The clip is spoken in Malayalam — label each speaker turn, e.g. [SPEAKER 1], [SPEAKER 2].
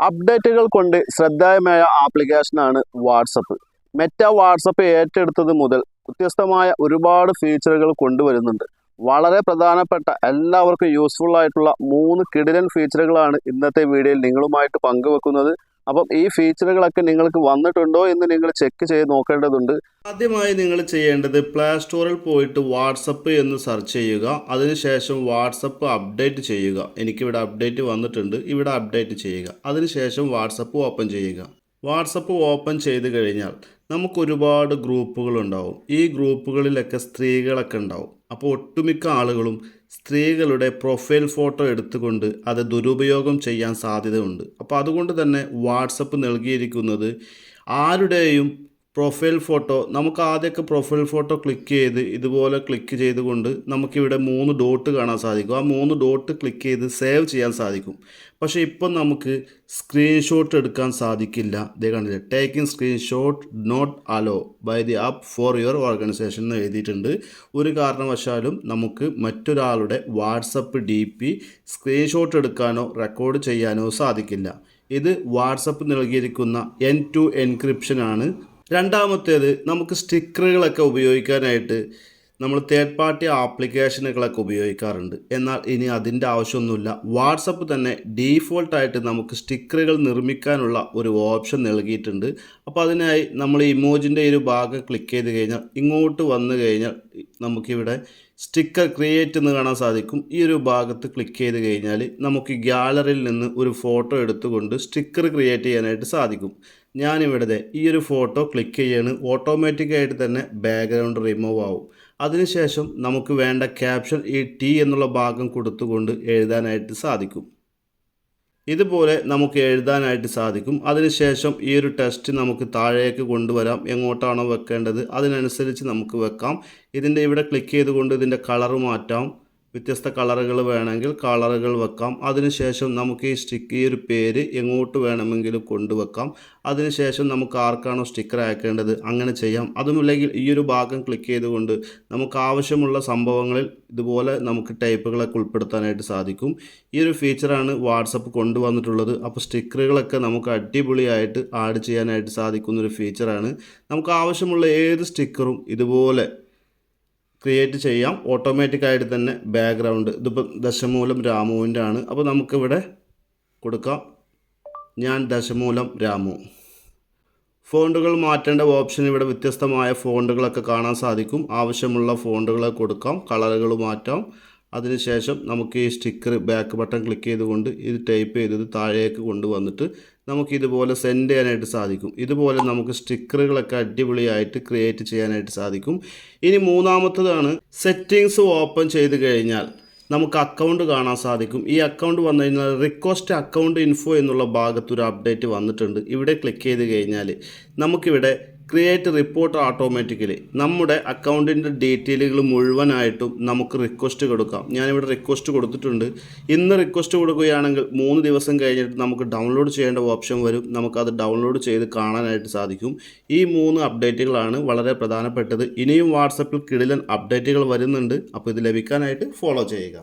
[SPEAKER 1] അപ്ഡേറ്റുകൾ കൊണ്ട് ശ്രദ്ധേയമായ ആപ്ലിക്കേഷനാണ് വാട്സപ്പ്. മെറ്റ വാട്സപ്പ് ഏറ്റെടുത്തത് മുതൽ വ്യത്യസ്തമായ ഒരുപാട് ഫീച്ചറുകൾ കൊണ്ടുവരുന്നുണ്ട്. വളരെ പ്രധാനപ്പെട്ട എല്ലാവർക്കും യൂസ്ഫുൾ ആയിട്ടുള്ള മൂന്ന് കിടിലൻ ഫീച്ചറുകളാണ് ഇന്നത്തെ വീഡിയോയിൽ നിങ്ങളുമായിട്ട് പങ്കുവെക്കുന്നത്. അപ്പം ഈ ഫീച്ചറുകളൊക്കെ നിങ്ങൾക്ക് വന്നിട്ടുണ്ടോ എന്ന് നിങ്ങൾ ചെക്ക് ചെയ്ത് നോക്കേണ്ടതുണ്ട്.
[SPEAKER 2] ആദ്യമായി നിങ്ങൾ ചെയ്യേണ്ടത് പ്ലേ സ്റ്റോറിൽ പോയിട്ട് വാട്സപ്പ് എന്ന് സെർച്ച് ചെയ്യുക. അതിനുശേഷം വാട്സപ്പ് അപ്ഡേറ്റ് ചെയ്യുക. എനിക്കിവിടെ അപ്ഡേറ്റ് വന്നിട്ടുണ്ട്. ഇവിടെ അപ്ഡേറ്റ് ചെയ്യുക. അതിനുശേഷം വാട്സപ്പ് ഓപ്പൺ ചെയ്യുക. വാട്സപ്പ് ഓപ്പൺ ചെയ്ത് കഴിഞ്ഞാൽ നമുക്ക് ഒരുപാട് ഗ്രൂപ്പുകൾ ഉണ്ടാവും ഈ ഗ്രൂപ്പുകളിലൊക്കെ സ്ത്രീകളൊക്കെ ഉണ്ടാവും. അപ്പോൾ ഒട്ടുമിക്ക ആളുകളും സ്ത്രീകളുടെ പ്രൊഫൈൽ ഫോട്ടോ എടുത്തുകൊണ്ട് അത് ദുരുപയോഗം ചെയ്യാൻ സാധ്യതയുണ്ട്. അപ്പോൾ അതുകൊണ്ട് തന്നെ വാട്സപ്പ് നൽകിയിരിക്കുന്നത് ആരുടെയും പ്രൊഫൈൽ ഫോട്ടോ നമുക്ക് ആദ്യമൊക്കെ പ്രൊഫൈൽ ഫോട്ടോ ക്ലിക്ക് ചെയ്ത് ഇതുപോലെ ക്ലിക്ക് ചെയ്തുകൊണ്ട് നമുക്കിവിടെ മൂന്ന് ഡോട്ട് കാണാൻ സാധിക്കും. ആ മൂന്ന് ഡോട്ട് ക്ലിക്ക് ചെയ്ത് സേവ് ചെയ്യാൻ സാധിക്കും. പക്ഷേ ഇപ്പം നമുക്ക് സ്ക്രീൻഷോട്ട് എടുക്കാൻ സാധിക്കില്ല. ഇതേ കാണില്ല taking screenshot not allowed by the app for your organization എന്ന് എഴുതിയിട്ടുണ്ട്. ഒരു കാരണവശാലും നമുക്ക് മറ്റൊരാളുടെ വാട്സപ്പ് ഡി പി സ്ക്രീൻഷോട്ട് എടുക്കാനോ റെക്കോർഡ് ചെയ്യാനോ സാധിക്കില്ല. ഇത് വാട്സപ്പ് നൽകിയിരിക്കുന്ന എൻ ടു എൻക്രിപ്ഷൻ ആണ്. രണ്ടാമത്തേത് നമുക്ക് സ്റ്റിക്കറുകളൊക്കെ ഉപയോഗിക്കാനായിട്ട് നമ്മൾ തേർഡ് പാർട്ടി ആപ്ലിക്കേഷനുകളൊക്കെ ഉപയോഗിക്കാറുണ്ട്. എന്നാൽ ഇനി അതിന്റെ ആവശ്യമൊന്നുമില്ല. വാട്സപ്പ് തന്നെ ഡീഫോൾട്ടായിട്ട് നമുക്ക് സ്റ്റിക്കറുകൾ നിർമ്മിക്കാനുള്ള ഒരു ഓപ്ഷൻ നൽകിയിട്ടുണ്ട്. അപ്പോൾ അതിനായി നമ്മൾ ഇമോജിന്റെ ഒരു ഭാഗം ക്ലിക്ക് ചെയ്ത് കഴിഞ്ഞാൽ ഇങ്ങോട്ട് വന്നു കഴിഞ്ഞാൽ നമുക്കിവിടെ സ്റ്റിക്കർ ക്രിയേറ്റ് എന്ന് കാണാൻ സാധിക്കും. ഈ ഒരു ഭാഗത്ത് ക്ലിക്ക് ചെയ്ത് കഴിഞ്ഞാൽ നമുക്ക് ഗ്യാലറിയിൽ നിന്ന് ഒരു ഫോട്ടോ എടുത്തുകൊണ്ട് സ്റ്റിക്കർ ക്രിയേറ്റ് ചെയ്യാനായിട്ട് സാധിക്കും. ഞാനിവിടെ ദേ ഈ ഒരു ഫോട്ടോ ക്ലിക്ക് ചെയ്യാണ്. ഓട്ടോമാറ്റിക്കായിട്ട് തന്നെ ബാക്ക്ഗ്രൗണ്ട് റിമൂവ് ആവും. അതിനുശേഷം നമുക്ക് വേണ്ട ക്യാപ്ഷൻ ഈ ടി എന്നുള്ള ഭാഗം കൊടുത്തുകൊണ്ട് എഴുതാനായിട്ട് സാധിക്കും. ഇതുപോലെ നമുക്ക് എഴുതാനായിട്ട് സാധിക്കും. അതിനുശേഷം ഈ ഒരു ടെസ്റ്റ് നമുക്ക് താഴേക്ക് കൊണ്ടുവരാം. എങ്ങോട്ടാണോ വെക്കേണ്ടത് അതിനനുസരിച്ച് നമുക്ക് വെക്കാം. ഇതിന്റെ ഇവിടെ ക്ലിക്ക് ചെയ്തുകൊണ്ട് ഇതിന്റെ കളർ മാറ്റാം. വ്യത്യസ്ത കളറുകൾ വേണമെങ്കിൽ കളറുകൾ വെക്കാം. അതിനുശേഷം നമുക്ക് ഈ സ്റ്റിക്ക് ഈ ഒരു പേര് എങ്ങോട്ട് വേണമെങ്കിലും കൊണ്ടുവെക്കാം. അതിനുശേഷം നമുക്ക് ആർക്കാണോ സ്റ്റിക്കർ അയക്കേണ്ടത് അങ്ങനെ ചെയ്യാം. അതുമില്ലെങ്കിൽ ഈ ഒരു ഭാഗം ക്ലിക്ക് ചെയ്തുകൊണ്ട് നമുക്ക് ആവശ്യമുള്ള സംഭവങ്ങളിൽ ഇതുപോലെ നമുക്ക് ടൈപ്പുകളൊക്കെ ഉൾപ്പെടുത്താനായിട്ട് സാധിക്കും. ഈ ഒരു ഫീച്ചറാണ് വാട്സപ്പ് കൊണ്ടുവന്നിട്ടുള്ളത്. അപ്പോൾ സ്റ്റിക്കറുകളൊക്കെ നമുക്ക് അടിപൊളിയായിട്ട് ആഡ് ചെയ്യാനായിട്ട് സാധിക്കുന്നൊരു ഫീച്ചറാണ് നമുക്ക് ആവശ്യമുള്ള ഏത് സ്റ്റിക്കറും ഇതുപോലെ ക്രിയേറ്റ് ചെയ്യാം. ഓട്ടോമാറ്റിക്കായിട്ട് തന്നെ ബാക്ക്ഗ്രൗണ്ട് ഇതിപ്പം ദശമൂലം രാമുവിന്റെ ആണ്. അപ്പോൾ നമുക്കിവിടെ കൊടുക്കാം. ഞാൻ ദശമൂലം രാമു. ഫോണ്ടുകൾ മാറ്റേണ്ട ഓപ്ഷൻ ഇവിടെ വ്യത്യസ്തമായ ഫോണ്ടുകളൊക്കെ കാണാൻ സാധിക്കും. ആവശ്യമുള്ള ഫോണ്ടുകളെ കൊടുക്കാം. കളറുകൾ മാറ്റാം. അതിനുശേഷം നമുക്ക് ഈ സ്റ്റിക്കർ ബാക്ക് ബട്ടൺ ക്ലിക്ക് ചെയ്തുകൊണ്ട് ഇത് ടൈപ്പ് ചെയ്തത് താഴേക്ക് കൊണ്ടുവന്നിട്ട് നമുക്ക് ഇതുപോലെ സെൻഡ് ചെയ്യാനായിട്ട് സാധിക്കും. ഇതുപോലെ നമുക്ക് സ്റ്റിക്കറുകളൊക്കെ അടിപൊളിയായിട്ട് ക്രിയേറ്റ് ചെയ്യാനായിട്ട് സാധിക്കും. ഇനി മൂന്നാമത്തതാണ് സെറ്റിങ്സ് ഓപ്പൺ ചെയ്ത് കഴിഞ്ഞാൽ നമുക്ക് അക്കൗണ്ട് കാണാൻ സാധിക്കും. ഈ അക്കൗണ്ട് വന്നു കഴിഞ്ഞാൽ റിക്വസ്റ്റ് അക്കൗണ്ട് ഇൻഫോ എന്നുള്ള ഭാഗത്തൊരു അപ്ഡേറ്റ് വന്നിട്ടുണ്ട്. ഇവിടെ ക്ലിക്ക് ചെയ്ത് കഴിഞ്ഞാൽ നമുക്കിവിടെ ക്രിയേറ്റ് റിപ്പോർട്ട് ഓട്ടോമാറ്റിക്കലി നമ്മുടെ അക്കൗണ്ടിന്റെ ഡീറ്റെയിലുകൾ മുഴുവനായിട്ടും നമുക്ക് റിക്വസ്റ്റ് കൊടുക്കാം. ഞാനിവിടെ റിക്വസ്റ്റ് കൊടുത്തിട്ടുണ്ട്. ഇന്ന് റിക്വസ്റ്റ് കൊടുക്കുകയാണെങ്കിൽ മൂന്ന് ദിവസം കഴിഞ്ഞിട്ട് നമുക്ക് ഡൗൺലോഡ് ചെയ്യേണ്ട ഓപ്ഷൻ വരും. നമുക്കത് ഡൗൺലോഡ് ചെയ്ത് കാണാനായിട്ട് സാധിക്കും. ഈ മൂന്ന് അപ്ഡേറ്റുകളാണ് വളരെ പ്രധാനപ്പെട്ടത്. ഇനിയും വാട്സപ്പിൽ കിടിലൻ അപ്ഡേറ്റുകൾ വരുന്നുണ്ട്. അപ്പോൾ ഇത് ലഭിക്കാനായിട്ട് ഫോളോ ചെയ്യുക.